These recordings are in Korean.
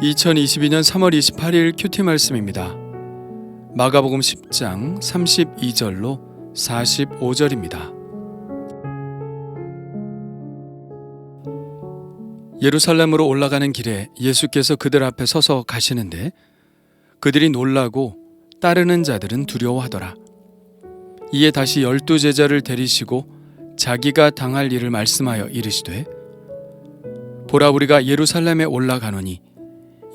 2022년 3월 28일 큐티 말씀입니다. 마가복음 10장 32절로 45절입니다. 예루살렘으로 올라가는 길에 예수께서 그들 앞에 서서 가시는데 그들이 놀라고 따르는 자들은 두려워하더라. 이에 다시 열두 제자를 데리시고 자기가 당할 일을 말씀하여 이르시되 보라 우리가 예루살렘에 올라가노니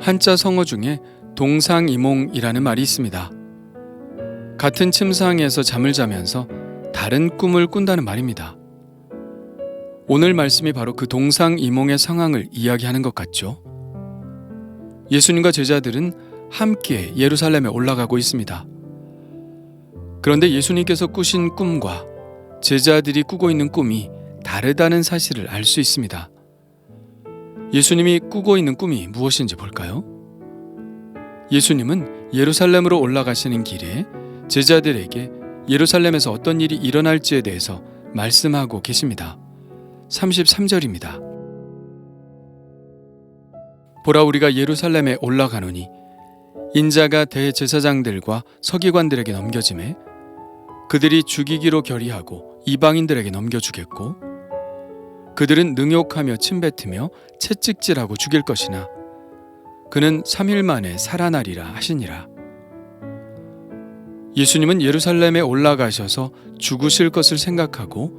한자 성어 중에 동상이몽이라는 말이 있습니다. 같은 침상에서 잠을 자면서 다른 꿈을 꾼다는 말입니다. 오늘 말씀이 바로 그 동상이몽의 상황을 이야기하는 것 같죠. 예수님과 제자들은 함께 예루살렘에 올라가고 있습니다. 그런데 예수님께서 꾸신 꿈과 제자들이 꾸고 있는 꿈이 다르다는 사실을 알 수 있습니다. 예수님이 꾸고 있는 꿈이 무엇인지 볼까요? 예수님은 예루살렘으로 올라가시는 길에 제자들에게 예루살렘에서 어떤 일이 일어날지에 대해서 말씀하고 계십니다. 33절입니다. 보라 우리가 예루살렘에 올라가노니 인자가 대제사장들과 서기관들에게 넘겨짐에 그들이 죽이기로 결의하고 이방인들에게 넘겨주겠고 그들은 능욕하며 침뱉으며 채찍질하고 죽일 것이나 그는 3일 만에 살아나리라 하시니라. 예수님은 예루살렘에 올라가셔서 죽으실 것을 생각하고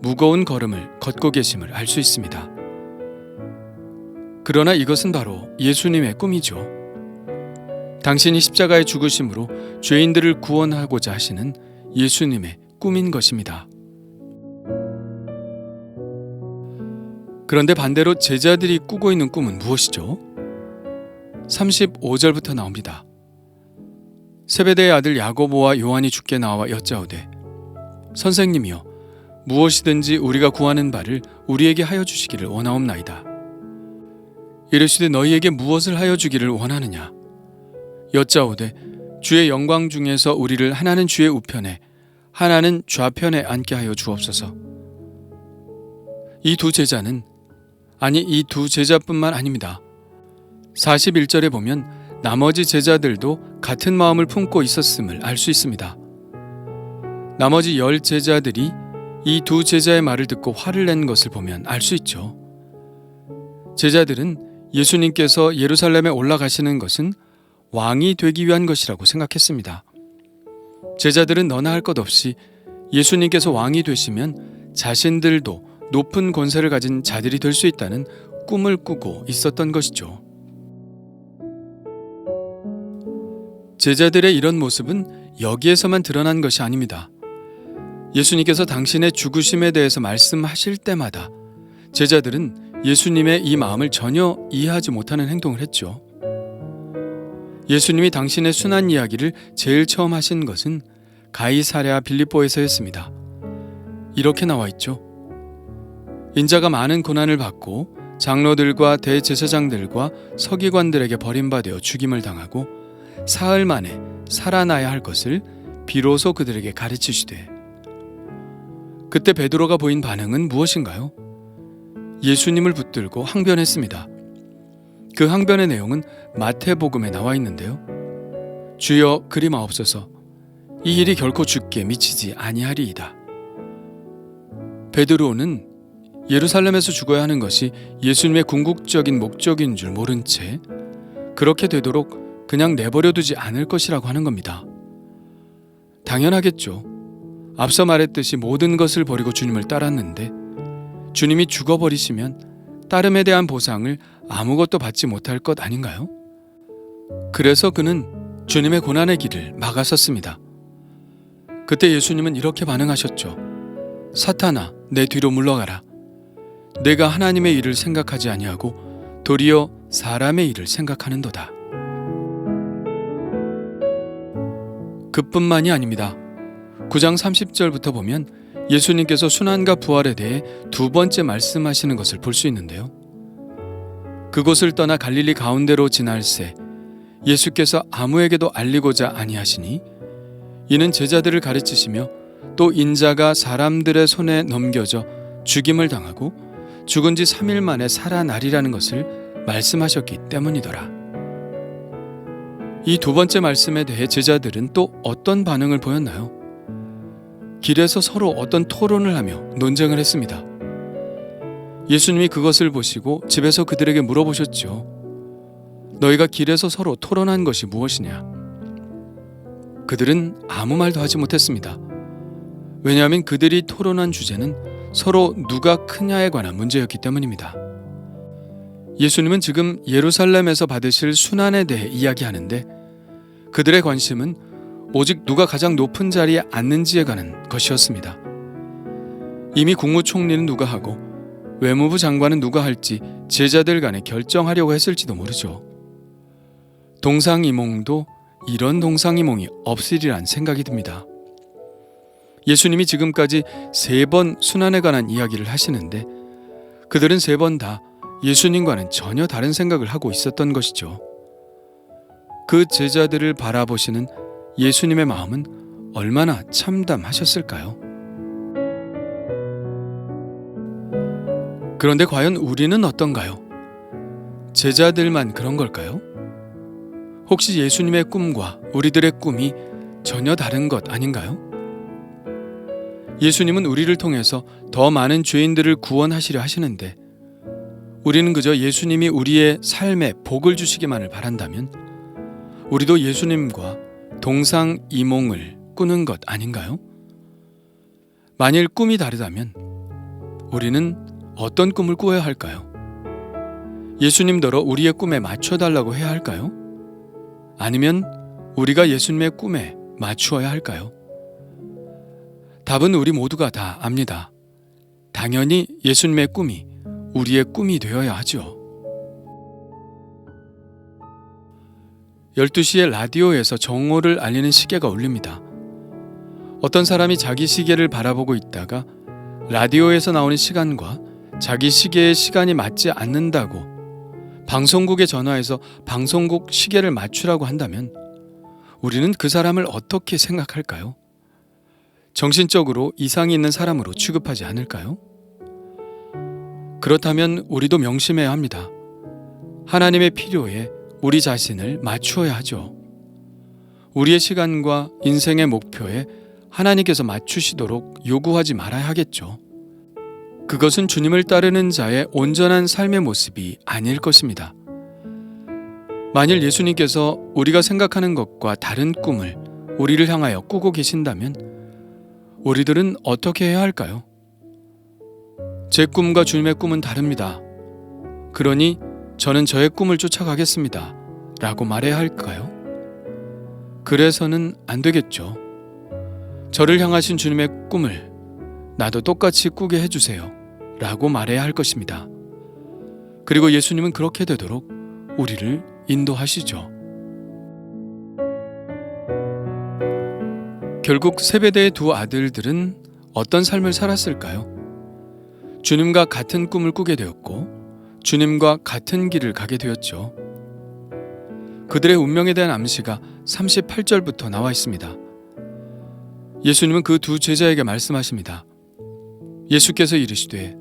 무거운 걸음을 걷고 계심을 알 수 있습니다. 그러나 이것은 바로 예수님의 꿈이죠. 당신이 십자가의 죽으심으로 죄인들을 구원하고자 하시는 예수님의 꿈인 것입니다. 그런데 반대로 제자들이 꾸고 있는 꿈은 무엇이죠? 35절부터 나옵니다. 세베대의 아들 야고보와 요한이 죽게 나와 여짜오되 선생님이여 무엇이든지 우리가 구하는 바를 우리에게 하여 주시기를 원하옵나이다. 이르시되 너희에게 무엇을 하여 주기를 원하느냐? 여짜오되 주의 영광 중에서 우리를 하나는 주의 우편에 하나는 좌편에 앉게 하여 주옵소서. 이 두 제자는 아니 이 두 제자뿐만 아닙니다. 41절에 보면 나머지 제자들도 같은 마음을 품고 있었음을 알 수 있습니다. 나머지 열 제자들이 이 두 제자의 말을 듣고 화를 낸 것을 보면 알 수 있죠. 제자들은 예수님께서 예루살렘에 올라가시는 것은 왕이 되기 위한 것이라고 생각했습니다. 제자들은 너나 할 것 없이 예수님께서 왕이 되시면 자신들도 높은 권세를 가진 자들이 될 수 있다는 꿈을 꾸고 있었던 것이죠. 제자들의 이런 모습은 여기에서만 드러난 것이 아닙니다. 예수님께서 당신의 죽으심에 대해서 말씀하실 때마다 제자들은 예수님의 이 마음을 전혀 이해하지 못하는 행동을 했죠. 예수님이 당신의 순환 이야기를 제일 처음 하신 것은 가이사랴 빌립보에서였습니다. 이렇게 나와 있죠. 인자가 많은 고난을 받고 장로들과 대제사장들과 서기관들에게 버림받아 죽임을 당하고 사흘 만에 살아나야 할 것을 비로소 그들에게 가르치시되 그때 베드로가 보인 반응은 무엇인가요? 예수님을 붙들고 항변했습니다. 그 항변의 내용은 마태복음에 나와 있는데요. 주여 그리 마옵소서 이 일이 결코 죽게 미치지 아니하리이다. 베드로는 예루살렘에서 죽어야 하는 것이 예수님의 궁극적인 목적인 줄 모른 채 그렇게 되도록 그냥 내버려두지 않을 것이라고 하는 겁니다. 당연하겠죠. 앞서 말했듯이 모든 것을 버리고 주님을 따랐는데 주님이 죽어버리시면 따름에 대한 보상을 아무것도 받지 못할 것 아닌가요? 그래서 그는 주님의 고난의 길을 막아섰습니다. 그때 예수님은 이렇게 반응하셨죠. 사탄아, 내 뒤로 물러가라. 내가 하나님의 일을 생각하지 아니하고 도리어 사람의 일을 생각하는도다. 그뿐만이 아닙니다. 9장 30절부터 보면 예수님께서 순환과 부활에 대해 두 번째 말씀하시는 것을 볼 수 있는데요. 그곳을 떠나 갈릴리 가운데로 지날새 예수께서 아무에게도 알리고자 아니하시니 이는 제자들을 가르치시며 또 인자가 사람들의 손에 넘겨져 죽임을 당하고 죽은 지 3일 만에 살아나리라는 것을 말씀하셨기 때문이더라. 이 두 번째 말씀에 대해 제자들은 또 어떤 반응을 보였나요? 길에서 서로 어떤 토론을 하며 논쟁을 했습니다. 예수님이 그것을 보시고 집에서 그들에게 물어보셨죠. 너희가 길에서 서로 토론한 것이 무엇이냐? 그들은 아무 말도 하지 못했습니다. 왜냐하면 그들이 토론한 주제는 서로 누가 크냐에 관한 문제였기 때문입니다. 예수님은 지금 예루살렘에서 받으실 순환에 대해 이야기하는데 그들의 관심은 오직 누가 가장 높은 자리에 앉는지에 관한 것이었습니다. 이미 국무총리는 누가 하고 외무부 장관은 누가 할지 제자들 간에 결정하려고 했을지도 모르죠. 동상이몽도 이런 동상이몽이 없으리란 생각이 듭니다. 예수님이 지금까지 세 번 순환에 관한 이야기를 하시는데 그들은 세 번 다 예수님과는 전혀 다른 생각을 하고 있었던 것이죠. 그 제자들을 바라보시는 예수님의 마음은 얼마나 참담하셨을까요? 그런데 과연 우리는 어떤가요? 제자들만 그런 걸까요? 혹시 예수님의 꿈과 우리들의 꿈이 전혀 다른 것 아닌가요? 예수님은 우리를 통해서 더 많은 죄인들을 구원하시려 하시는데 우리는 그저 예수님이 우리의 삶에 복을 주시기만을 바란다면 우리도 예수님과 동상이몽을 꾸는 것 아닌가요? 만일 꿈이 다르다면 우리는 어떤 꿈을 꾸어야 할까요? 예수님더러 우리의 꿈에 맞춰달라고 해야 할까요? 아니면 우리가 예수님의 꿈에 맞추어야 할까요? 답은 우리 모두가 다 압니다. 당연히 예수님의 꿈이 우리의 꿈이 되어야 하죠. 12시에 라디오에서 정오를 알리는 시계가 울립니다. 어떤 사람이 자기 시계를 바라보고 있다가 라디오에서 나오는 시간과 자기 시계의 시간이 맞지 않는다고 방송국에 전화해서 방송국 시계를 맞추라고 한다면 우리는 그 사람을 어떻게 생각할까요? 정신적으로 이상이 있는 사람으로 취급하지 않을까요? 그렇다면 우리도 명심해야 합니다. 하나님의 필요에 우리 자신을 맞추어야 하죠. 우리의 시간과 인생의 목표에 하나님께서 맞추시도록 요구하지 말아야 하겠죠. 그것은 주님을 따르는 자의 온전한 삶의 모습이 아닐 것입니다. 만일 예수님께서 우리가 생각하는 것과 다른 꿈을 우리를 향하여 꾸고 계신다면 우리들은 어떻게 해야 할까요? 제 꿈과 주님의 꿈은 다릅니다. 그러니 저는 저의 꿈을 쫓아가겠습니다. 라고 말해야 할까요? 그래서는 안 되겠죠. 저를 향하신 주님의 꿈을 나도 똑같이 꾸게 해주세요. 라고 말해야 할 것입니다. 그리고 예수님은 그렇게 되도록 우리를 인도하시죠. 결국 세베대의 두 아들들은 어떤 삶을 살았을까요? 주님과 같은 꿈을 꾸게 되었고 주님과 같은 길을 가게 되었죠. 그들의 운명에 대한 암시가 38절부터 나와 있습니다. 예수님은 그 두 제자에게 말씀하십니다. 예수께서 이르시되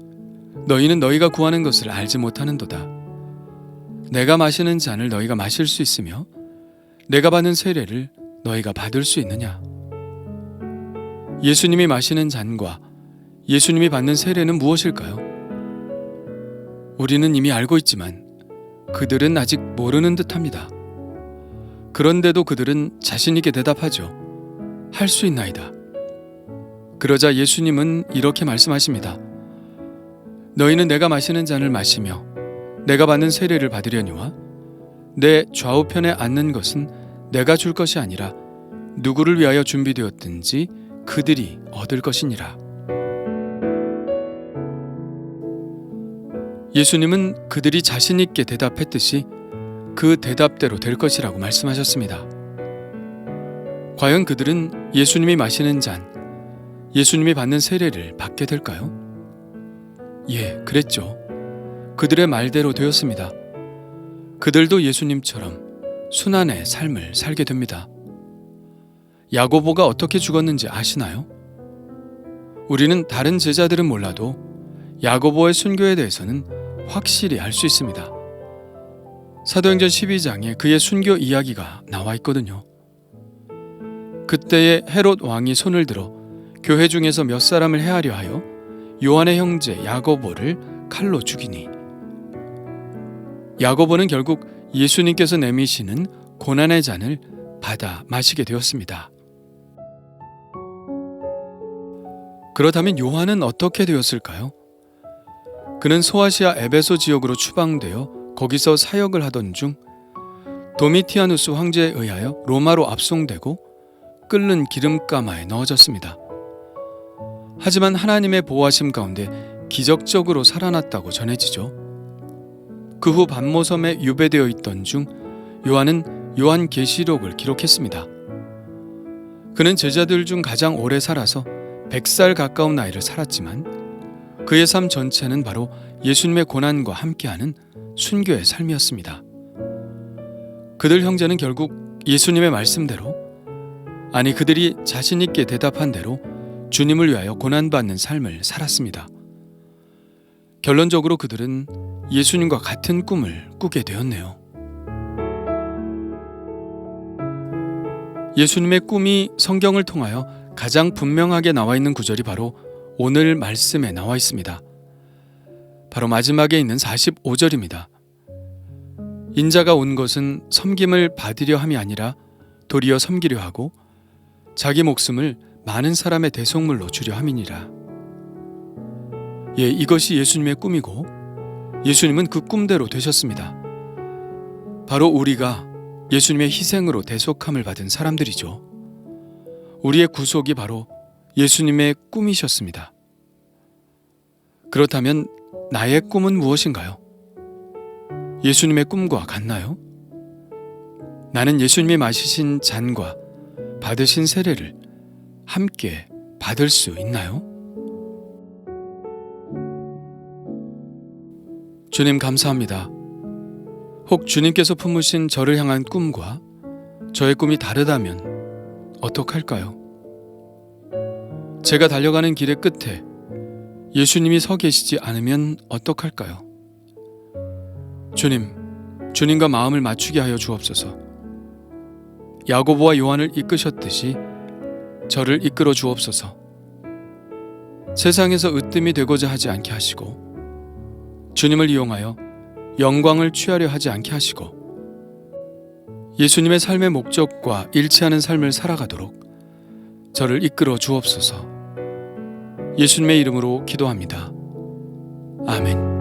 너희는 너희가 구하는 것을 알지 못하는도다. 내가 마시는 잔을 너희가 마실 수 있으며 내가 받는 세례를 너희가 받을 수 있느냐? 예수님이 마시는 잔과 예수님이 받는 세례는 무엇일까요? 우리는 이미 알고 있지만 그들은 아직 모르는 듯합니다. 그런데도 그들은 자신있게 대답하죠. 할 수 있나이다. 그러자 예수님은 이렇게 말씀하십니다. 너희는 내가 마시는 잔을 마시며 내가 받는 세례를 받으려니와 내 좌우편에 앉는 것은 내가 줄 것이 아니라 누구를 위하여 준비되었든지 그들이 얻을 것이니라. 예수님은 그들이 자신 있게 대답했듯이 그 대답대로 될 것이라고 말씀하셨습니다. 과연 그들은 예수님이 마시는 잔, 예수님이 받는 세례를 받게 될까요? 예, 그랬죠. 그들의 말대로 되었습니다. 그들도 예수님처럼 순환의 삶을 살게 됩니다. 야고보가 어떻게 죽었는지 아시나요? 우리는 다른 제자들은 몰라도 야고보의 순교에 대해서는 확실히 알 수 있습니다. 사도행전 12장에 그의 순교 이야기가 나와 있거든요. 그때에 헤롯 왕이 손을 들어 교회 중에서 몇 사람을 해하려 하여 요한의 형제 야고보를 칼로 죽이니 야고보는 결국 예수님께서 내미시는 고난의 잔을 받아 마시게 되었습니다. 그렇다면 요한은 어떻게 되었을까요? 그는 소아시아 에베소 지역으로 추방되어 거기서 사역을 하던 중 도미티아누스 황제에 의하여 로마로 압송되고 끓는 기름가마에 넣어졌습니다. 하지만 하나님의 보호하심 가운데 기적적으로 살아났다고 전해지죠. 그 후 반모섬에 유배되어 있던 중 요한은 요한 계시록을 기록했습니다. 그는 제자들 중 가장 오래 살아서 100살 가까운 나이를 살았지만 그의 삶 전체는 바로 예수님의 고난과 함께하는 순교의 삶이었습니다. 그들 형제는 결국 예수님의 말씀대로 아니 그들이 자신 있게 대답한 대로 주님을 위하여 고난받는 삶을 살았습니다. 결론적으로 그들은 예수님과 같은 꿈을 꾸게 되었네요. 예수님의 꿈이 성경을 통하여 가장 분명하게 나와 있는 구절이 바로 오늘 말씀에 나와 있습니다. 바로 마지막에 있는 45절입니다. 인자가 온 것은 섬김을 받으려 함이 아니라 도리어 섬기려 하고 자기 목숨을 많은 사람의 대속물로 주려 함이니라. 예, 이것이 예수님의 꿈이고 예수님은 그 꿈대로 되셨습니다. 바로 우리가 예수님의 희생으로 대속함을 받은 사람들이죠. 우리의 구속이 바로 예수님의 꿈이셨습니다. 그렇다면 나의 꿈은 무엇인가요? 예수님의 꿈과 같나요? 나는 예수님이 마시신 잔과 받으신 세례를 함께 받을 수 있나요? 주님 감사합니다. 혹 주님께서 품으신 저를 향한 꿈과 저의 꿈이 다르다면 어떡할까요? 제가 달려가는 길의 끝에 예수님이 서 계시지 않으면 어떡할까요? 주님, 주님과 마음을 맞추게 하여 주옵소서. 야고보와 요한을 이끄셨듯이 저를 이끌어 주옵소서. 세상에서 으뜸이 되고자 하지 않게 하시고 주님을 이용하여 영광을 취하려 하지 않게 하시고 예수님의 삶의 목적과 일치하는 삶을 살아가도록 저를 이끌어 주옵소서. 예수님의 이름으로 기도합니다. 아멘.